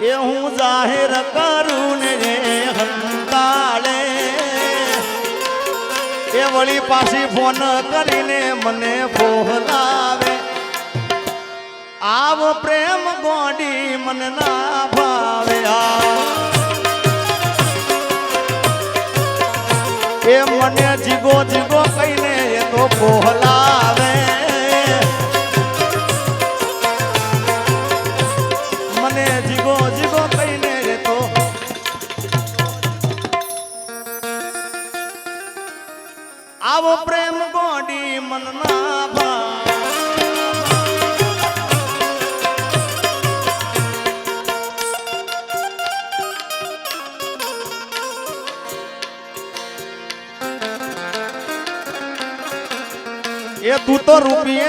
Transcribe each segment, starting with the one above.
એ હું જાહેર કરું ને હંતાળે. એ વળી પાછી ફોન કરીને મને ફોહલાવે. આવ પ્રેમ ગોડી મને ના ભાવે. એ મને જીગો જીગો કહીને એ તો ફોહલાવે.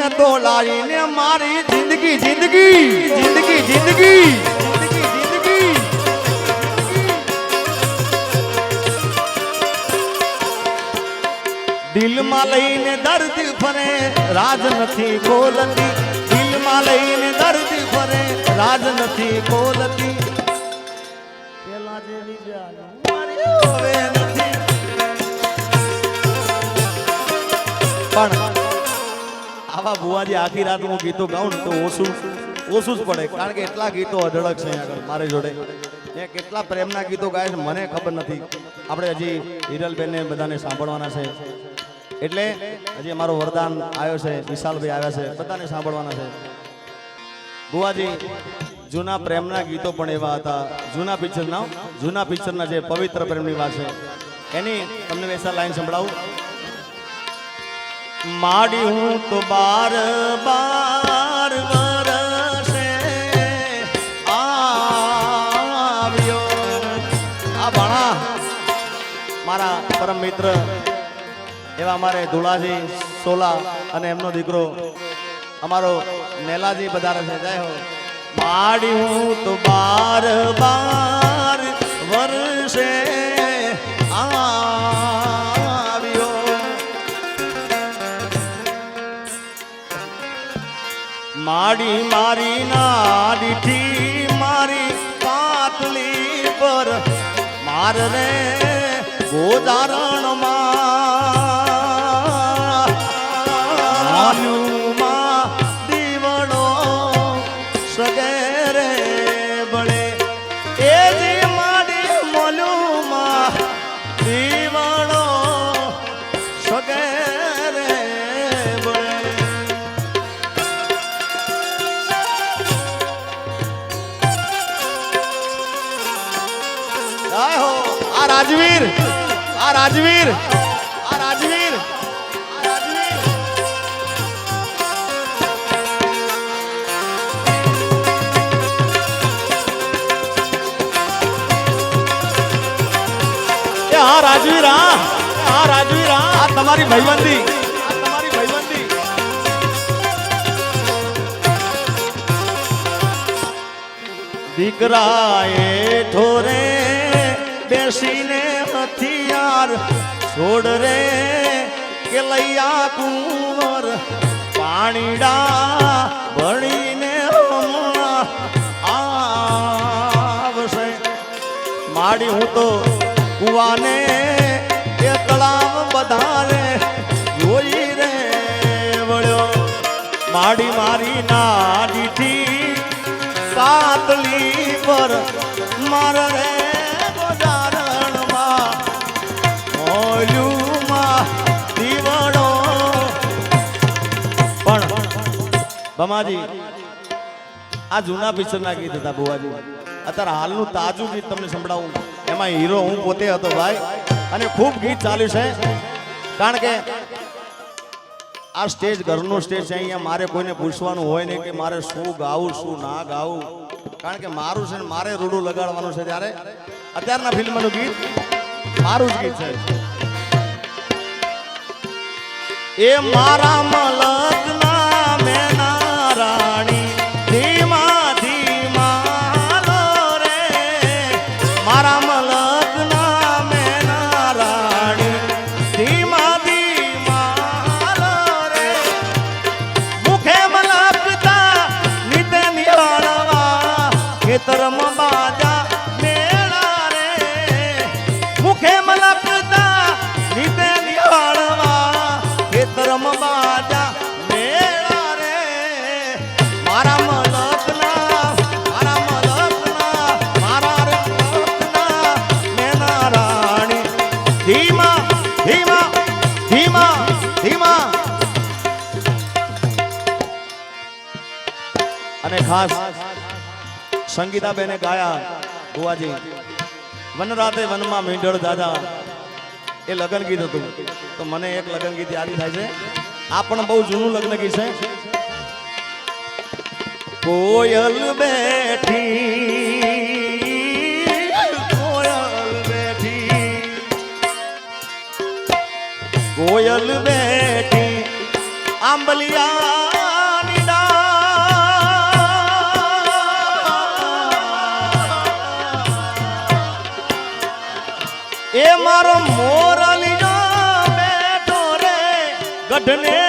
તો મારી જિંદગી જિંદગી જિંદગી જિંદગી દિલમાં લઈને દર્દ ફરે રાજ નથી બોલતી દિલમાં લઈને દર્દ ફરે રાજ નથી બોલતી પેલા જેવી પણ આવા બુવાજી આખી રાત હું ગીતો ગાઉં ને તો ઓછું ઓછું જ પડે, કારણ કે એટલા ગીતો અઢળક છે આગળ મારી જોડે. એ કેટલા પ્રેમના ગીતો ગાય છે, મને ખબર નથી. આપણે હજી હિરલબેનને બધાને સાંભળવાના છે. એટલે હજી અમારો વરદાન આવ્યો છે, વિશાલભાઈ આવ્યા છે, બધાને સાંભળવાના છે. બુવાજી, જૂના પ્રેમના ગીતો પણ એવા હતા. જૂના પિક્ચરના જૂના પિક્ચરના જે પવિત્ર પ્રેમની વાત છે. એની તમને વેસા લાઈન સંભળાવું. માડી હું તો બાર બાર વરસે આવ્યો. આ ભાણા મારા પરમ મિત્ર, એવા મારે ધુળાજી, સોલા અને એમનો દીકરો, અમારો નેલાજી બધારે છે. જય હો. માડી હું તો બાર બાર વર્ષે માડી મારી નાડીથી મારી પાતલી પર. માર રે ગોદારણમાં રાજવીર. આ રાજવીર. એ હા રાજવીર હા. હા રાજવીર હા. તમારી ભાઈબંધી આ તમારી ભાઈબંધી દીકરાએ ઠોરે હથિયાર છોડ રે કે લૈયા કુંવર, પાણીડા ભણીને આવશે. માડી હું તો કુવાને એ તળાવ બધાને જોઈ રે વળ્યો. માડી મારી નાડીથી કાતલી પર માર બમાજી. આ જૂના પિક્ચરના ગીત હતા બુવાજી. અત્યારે હાલનું તાજું ગીત તમને સંભળાવું. એમાં હીરો હું પોતે હતો ભાઈ. અને ખૂબ ગીત ચાલ્યું છે. કારણ કે આ સ્ટેજ, ઘરનું સ્ટેજ છે, અહીંયા મારે કોઈને પૂછવાનું હોય નહીં કે મારે શું ગાવું, શું ના ગાવું. કારણ કે મારું છે ને, મારે રૂડું લગાડવાનું છે ત્યારે. અત્યારના ફિલ્મનું ગીત મારું જ ગીત છે. એ મારા ધીમા ધીમા ધીમા ધીમા. અને ખાસ સંગીતાબેને ગાયા બુવાજી વન વનમાં મીંઢળ દાદા. એ લગ્ન ગીત હતું. તો મને એક લગ્ન ગીત યાદ થાય છે. આ પણ બહુ જૂનું લગ્ન ગીત છે. કોયલ બેઠી કોયલ બેઠી આંબલિયા. એ મારો મોરલિયો બેઠો રે ગઢને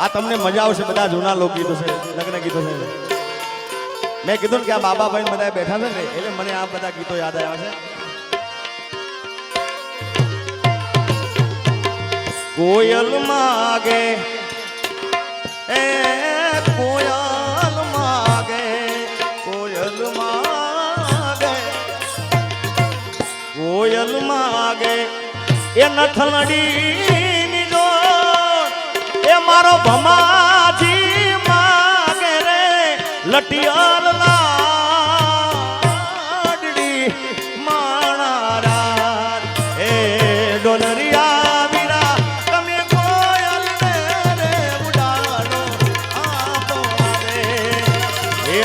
આ તમને મજા આવશે, બધા જૂના લોકગીતો છે, લગ્ન ગીતો છે. મેં કીધું કે આ બાબા ભાઈ બધા બેઠા છે ને, એટલે મને આ બધા ગીતો યાદ આવ્યા છે. કોયલ માગે. એ કોયલ માગે કોયલ માગે. કોયલ માગે. એ નથલડી જો એ મારો ભમાજી માગે રે. લટિયાર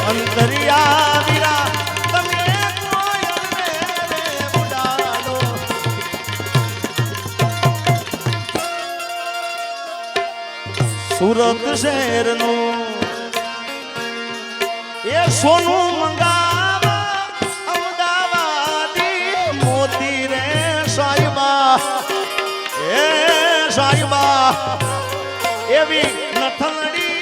અંતરિયા વીરા તમે સુરત શહેરનું એ સોનું મંગાવા અમદાવાદી મોતી રે સાહેબા. એ સાહેબા, એવી નથડી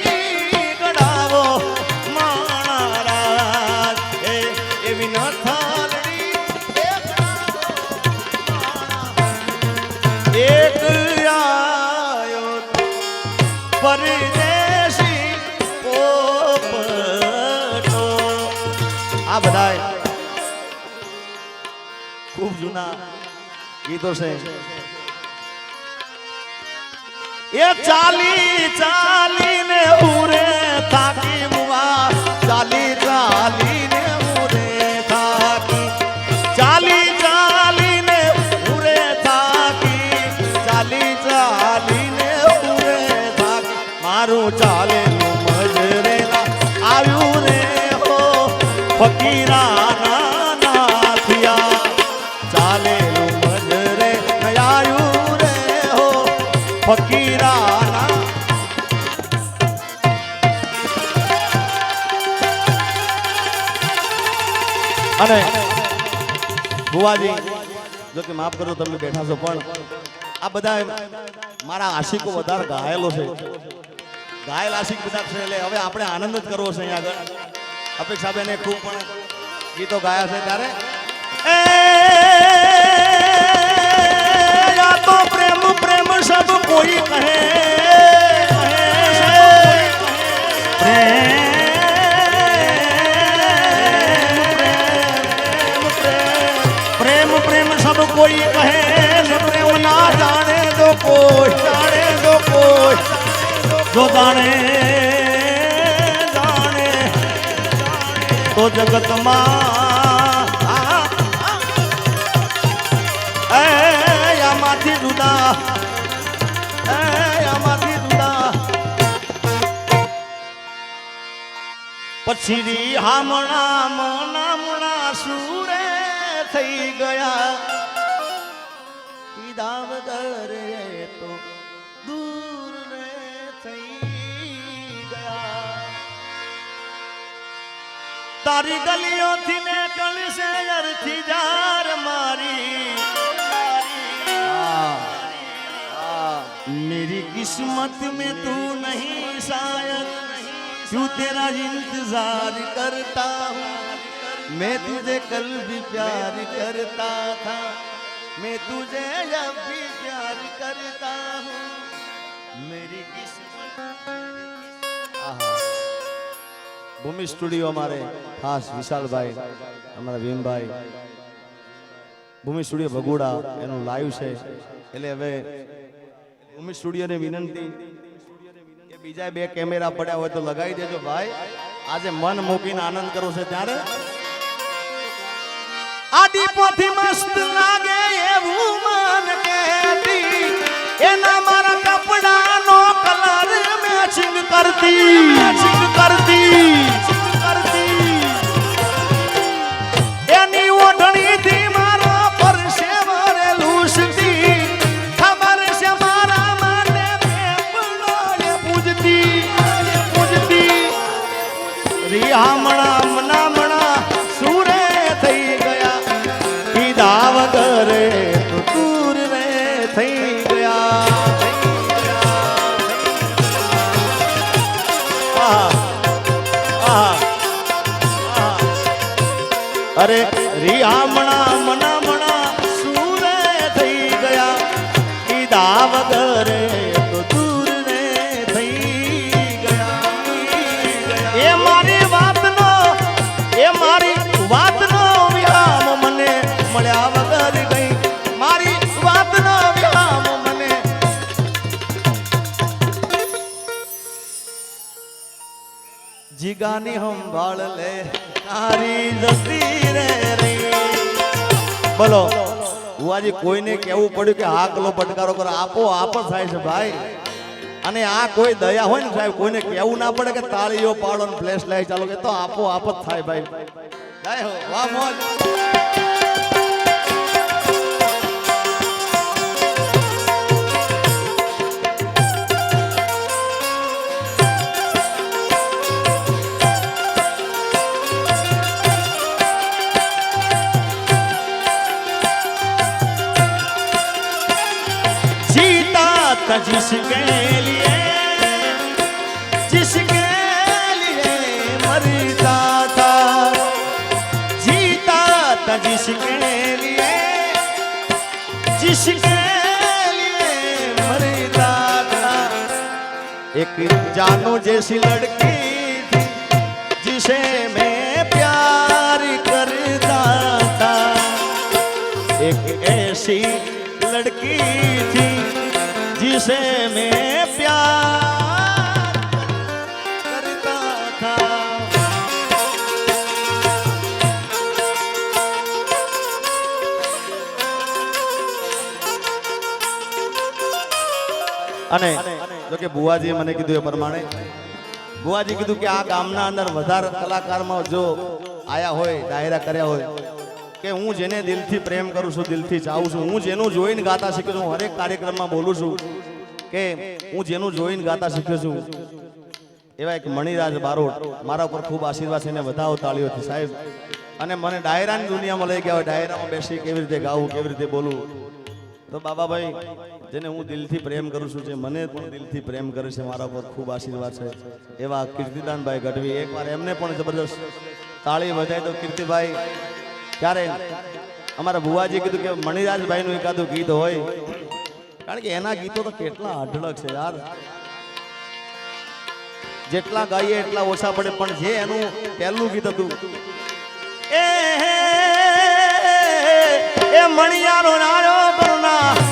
ગીતો છે. એ ચાલી ચાલીને ઉરે થાકી અને બુવાજી જો કે માફ કરો તમે બેઠા છો પણ આ બધા મારા આશિકો વધારે ઘાયલો છે. ઘાયલ આશિક બધા છે એટલે હવે આપણે આનંદ જ કરવો છે અહીંયા આગળ. અપેક્ષાબેને ખૂબ પણ ગીતો ગાયા છે ત્યારે. તો પ્રેમ પ્રેમ સબ કોઈ કહે. પ્રેમ કોઈ કહે પ્રેમ ના જાણે તો કોઈ જાણે તો કોઈ. જો જાણે જાણે, તો જગતમાં આમાંથી જુદા આમાંથી જુદા. પછી હામણા મનામણા સુરે થઈ ગયા. तो दूर तारी गलियों थी ने कल से यार थी जार मारी। हाँ। मेरी किस्मत में तू नहीं शायद क्यों तेरा इंतज़ार करता हूँ? मैं तुझे कल भी प्यार करता था मैं तुझे अब भी प्यार करता हूँ मेरी किस्मत આહા. ભૂમિ સ્ટુડિયો અમારે ખાસ વિશાલભાઈ અમારા ભીમભાઈ ભૂમિ સ્ટુડિયો ભગુડા એનું લાઈવ છે એટલે હવે ભૂમિ સ્ટુડિયોને વિનંતી કે બીજા બે કેમેરા પડ્યા હોય તો લગાવી દેજો ભાઈ આજે મન મૂકીને આનંદ કરો છે ત્યારે આડી પોથી મસ્ત લાગે એવું મન કહેતી એના મારા કપડાનો કલર મેચિંગ કરતી. અરે રિયામણા મનામણા સુરે થઈ ગયા. એ મારી વાતનો, એ મારી વાતનો વિરામ મને વગર ગઈ. મારી વાતનો મને લે. તારી જતી રે રહી બોલો. બુઆજી કોઈને કેવું પડ્યું કે હાકલો પટકારો કરો. આપો, આપ થાય છે ભાઈ. અને આ કોઈ દયા હોય ને સાહેબ, કોઈને કેવું ના પડે કે તાળીઓ પાડો ને ફ્લેશ લાઈટ ચાલો કે તો આપો, આપ જ થાય ભાઈ. જય હો, વાહ, મોજ. था जिसके लिए जिसके लिए मरता था, जीता था जिसके लिए जिसके लिए मरता था। एक जानो जैसी लड़की थी, जिसे मैं प्यार करता था। एक ऐसी लड़की थी जिसे मैं प्यार करता था અને જો કે બુવાજીએ મને કીધું એ પ્રમાણે બુવાજી કીધું કે આ ગામના અંદર વધારે કલાકારમાં જો આયા હોય ડાયરા કર્યા હોય કે હું જેને દિલથી પ્રેમ કરું છું, દિલથી ચાહું છું. હું જેનું જોઈને ગાતા શીખ્યો છું હરેક કાર્યક્રમમાં બોલું છું કે હું જેનું જોઈને ગાતા શીખ્યો છું. એવા એક મણિરાજ બારોટ મારા ઉપર ખૂબ આશીર્વાદ છે એને વધાવો તાળીઓથી સાહેબ. અને મને ડાયરાની દુનિયામાં લઈ ગયા હોય, ડાયરામાં બેસી કેવી રીતે ગાવું, કેવી રીતે બોલવું? તો બાબાભાઈ, જેને હું દિલથી પ્રેમ કરું છું, જે મને પણ દિલથી પ્રેમ કરે છે, મારા પર ખૂબ આશીર્વાદ છે. એવા કીર્તિદાનભાઈ ગઢવી, એકવાર એમને પણ જબરદસ્ત તાળી વધાય તો કીર્તિભાઈ ક્યારે અમારા ભુવાજી કીધું કે મણિરાજભાઈનું એકાદું ગીત હોય. કારણ કે એના ગીતો તો કેટલા અઢળક છે યાર. જેટલા ગાઈએ એટલા ઓછા પડે, પણ જે એનું પહેલું ગીત હતું. એ મણિયારો નારો કરુણા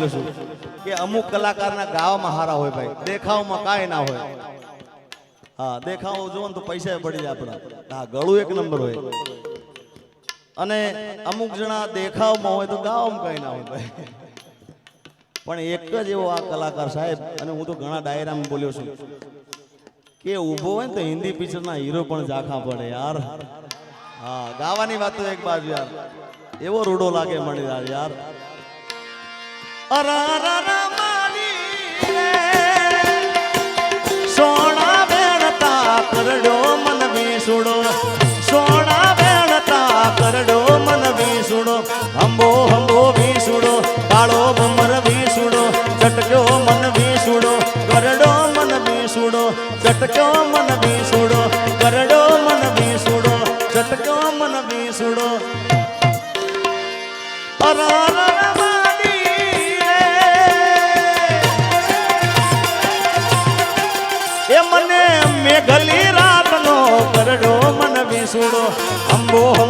બોલું છું કે અમુક કલાકારના ગાવામાં હારા હોય ભાઈ, દેખાવમાં કાંઈ ના હોય. હા, દેખાવ જોવો ને તો પૈસા પડી જાય આપણા. હા, ગળું એક નંબર હોય. અને અમુક જણા દેખાવમાં હોય તો ગાવામાં કઈ ના હોય ભાઈ. પણ એક જ એવો આ કલાકાર સાહેબ, અને હું તો ઘણા ડાયરામાં બોલ્યો છું, કે ઊભો હોય ને તો હિન્દી પિક્ચરના હીરો પણ ઝાંખા પડે યાર. હા, ગાવાની વાત તો એક બાજુ યાર. એવો રૂડો લાગે મને યાર. ચટક્યો મન વીસુડો કરડો મન વીસુડો ચટક્યો ball.